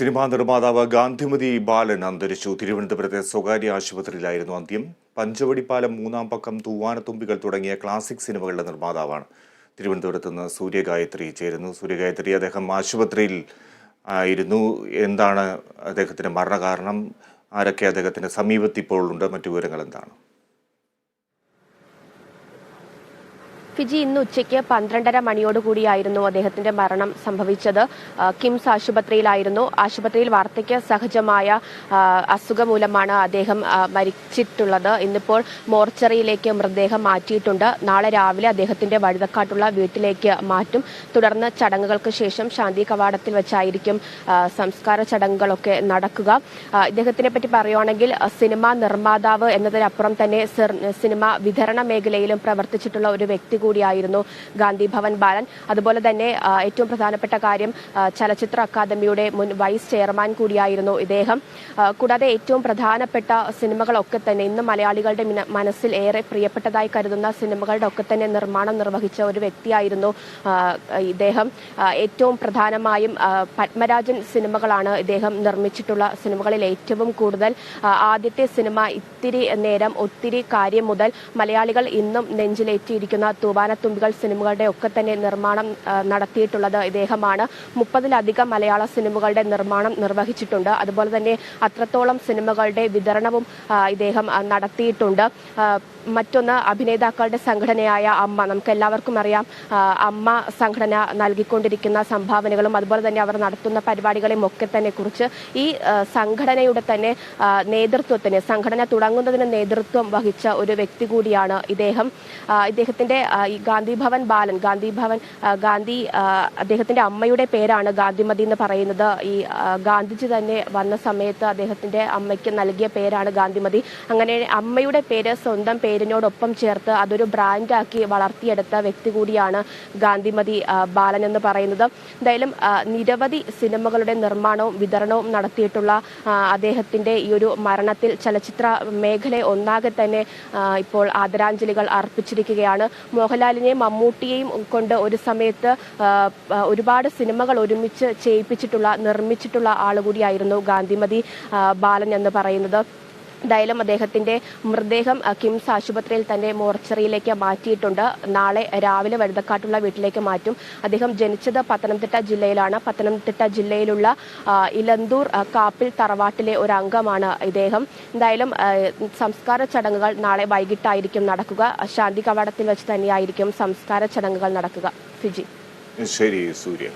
Cinema നിർമ്മാതാവ് ഗാന്ധിമതി ബാലൻ അന്തരിച്ചു. തിരുവനന്തപുരത്തെ സ്വകാര്യ ആശുപത്രിയിലായിരുന്നു അന്ത്യം. പഞ്ചവടിപ്പാലം മൂന്നാം പക്കം തൂവാനത്തുമ്പികൾ തുടങ്ങിയ ക്ലാസിക് സിനിമകളുടെ നിർമ്മാതാവാണ്. തിരുവനന്തപുരത്ത് നിന്ന് സൂര്യഗായത്രി ചേരുന്നു. സൂര്യഗായത്രി അദ്ദേഹം ആശുപത്രിയിൽ ആയിരുന്നു. എന്താണ് അദ്ദേഹത്തിന്റെ മരണകാരണം? ആരൊക്കെ അദ്ദേഹത്തിന്റെ സമീപത്തിപ്പോഴുണ്ട് മറ്റു വിവരങ്ങൾ എന്താണ്? ഫിജി ഇന്ന് ഉച്ചയ്ക്ക് പന്ത്രണ്ടര മണിയോടുകൂടിയായിരുന്നു അദ്ദേഹത്തിന്റെ മരണം സംഭവിച്ചത്. കിംസ് ആശുപത്രിയിലായിരുന്നു. ആശുപത്രിയിൽ വാർദ്ധക്യ സഹജമായ അസുഖ മൂലമാണ് അദ്ദേഹം മരിച്ചിട്ടുള്ളത്. ഇന്നിപ്പോൾ മോർച്ചറിയിലേക്ക് മൃതദേഹം മാറ്റിയിട്ടുണ്ട്. നാളെ രാവിലെ അദ്ദേഹത്തിന്റെ വഴുതക്കാട്ടുള്ള വീട്ടിലേക്ക് മാറ്റും. തുടർന്ന് ചടങ്ങുകൾക്ക് ശേഷം ശാന്തി കവാടത്തിൽ വെച്ചായിരിക്കും സംസ്കാര ചടങ്ങുകളൊക്കെ നടക്കുക. ഇദ്ദേഹത്തിനെ പറ്റി പറയുകയാണെങ്കിൽ സിനിമ നിർമ്മാതാവ് എന്നതിനപ്പുറം തന്നെ സിനിമ വിതരണ മേഖലയിലും പ്രവർത്തിച്ചിട്ടുള്ള ഒരു വ്യക്തി കൂടിയായിരുന്നു ഗാന്ധി ഭവൻ ബാലൻ. അതുപോലെ തന്നെ ഏറ്റവും പ്രധാനപ്പെട്ട കാര്യം ചലച്ചിത്ര അക്കാദമിയുടെ മുൻ വൈസ് ചെയർമാൻ കൂടിയായിരുന്നു ഇദ്ദേഹം. കൂടാതെ ഏറ്റവും പ്രധാനപ്പെട്ട സിനിമകളൊക്കെ തന്നെ ഇന്ന് മലയാളികളുടെ മനസ്സിൽ ഏറെ പ്രിയപ്പെട്ടതായി കരുതുന്ന സിനിമകളുടെ ഒക്കെ തന്നെ നിർമ്മാണം നിർവഹിച്ച ഒരു വ്യക്തിയായിരുന്നു ഇദ്ദേഹം. ഏറ്റവും പ്രധാനമായും പത്മരാജൻ സിനിമകളാണ് ഇദ്ദേഹം നിർമ്മിച്ചിട്ടുള്ള സിനിമകളിൽ ഏറ്റവും കൂടുതൽ. ആദ്യത്തെ സിനിമ ഇത്തിരി നേരം ഒത്തിരി കാര്യം മുതൽ മലയാളികൾ ഇന്നും നെഞ്ചിലേറ്റിയിരിക്കുന്ന തൂവാനത്തുമ്പികൾ സിനിമകളുടെ ഒക്കെ തന്നെ നിർമ്മാണം നടത്തിയിട്ടുള്ളത് ഇദ്ദേഹമാണ്. മുപ്പതിലധികം മലയാള സിനിമകളുടെ നിർമ്മാണം നിർവഹിച്ചിട്ടുണ്ട്. അതുപോലെ തന്നെ അത്രത്തോളം സിനിമകളുടെ വിതരണവും ഇദ്ദേഹം നടത്തിയിട്ടുണ്ട്. മറ്റൊന്ന് അഭിനേതാക്കളുടെ സംഘടനയായ അമ്മ. നമുക്ക് എല്ലാവർക്കും അറിയാം അമ്മ സംഘടന നൽകിക്കൊണ്ടിരിക്കുന്ന സംഭാവനകളും അതുപോലെ തന്നെ അവർ നടത്തുന്ന പരിപാടികളെയും ഒക്കെ തന്നെ കുറിച്ച് ഈ സംഘടനയുടെ തന്നെ നേതൃത്വത്തിന് സംഘടന തുടങ്ങുന്നതിന് നേതൃത്വം വഹിച്ച ഒരു വ്യക്തി കൂടിയാണ് ഇദ്ദേഹം. ഇദ്ദേഹത്തിന്റെ ഈ ഗാന്ധി ഭവൻ ബാലൻ ഗാന്ധി ഭവൻ ഗാന്ധി അദ്ദേഹത്തിന്റെ അമ്മയുടെ പേരാണ് ഗാന്ധിമതി എന്ന് പറയുന്നത്. ഈ ഗാന്ധിജി തന്നെ വന്ന സമയത്ത് അദ്ദേഹത്തിന്റെ അമ്മയ്ക്ക് നൽകിയ പേരാണ് ഗാന്ധിമതി. അങ്ങനെ അമ്മയുടെ പേര് സ്വന്തം പേരിനോടൊപ്പം ചേർത്ത് അതൊരു ബ്രാൻഡാക്കി വളർത്തിയെടുത്ത വ്യക്തി കൂടിയാണ് ഗാന്ധിമതി ബാലൻ എന്ന് പറയുന്നത്. എന്തായാലും നിരവധി സിനിമകളുടെ നിർമ്മാണവും വിതരണവും നടത്തിയിട്ടുള്ള അദ്ദേഹത്തിന്റെ ഈ ഒരു മരണത്തിൽ ചലച്ചിത്ര മേഖല ഒന്നാകെ തന്നെ ഇപ്പോൾ ആദരാഞ്ജലികൾ അർപ്പിച്ചിരിക്കുകയാണ്. മോഹൻലാലിനെയും മമ്മൂട്ടിയെയും കൊണ്ട് ഒരു സമയത്ത് ഒരുപാട് സിനിമകൾ ഒരുമിച്ച് ചെയ്യിപ്പിച്ചിട്ടുള്ള നിർമ്മിച്ചിട്ടുള്ള ആളുകൂടിയായിരുന്നു ഗാന്ധിമതി ബാലൻ എന്ന് പറയുന്നത്. എന്തായാലും അദ്ദേഹത്തിന്റെ മൃതദേഹം കിംസ് ആശുപത്രിയിൽ തന്റെ മോർച്ചറിയിലേക്ക് മാറ്റിയിട്ടുണ്ട്. നാളെ രാവിലെ വഴുതക്കാട്ടുള്ള വീട്ടിലേക്ക് മാറ്റും. അദ്ദേഹം ജനിച്ചത് പത്തനംതിട്ട ജില്ലയിലാണ്. പത്തനംതിട്ട ജില്ലയിലുള്ള ഇലന്തൂർ കാപ്പിൽ തറവാട്ടിലെ ഒരു അംഗമാണ് ഇദ്ദേഹം. എന്തായാലും സംസ്കാര ചടങ്ങുകൾ നാളെ വൈകിട്ടായിരിക്കും നടക്കുക. ശാന്തി കവാടത്തിൽ വെച്ച് തന്നെയായിരിക്കും സംസ്കാര ചടങ്ങുകൾ നടക്കുക. ഫിജി. ശരി സൂര്യ.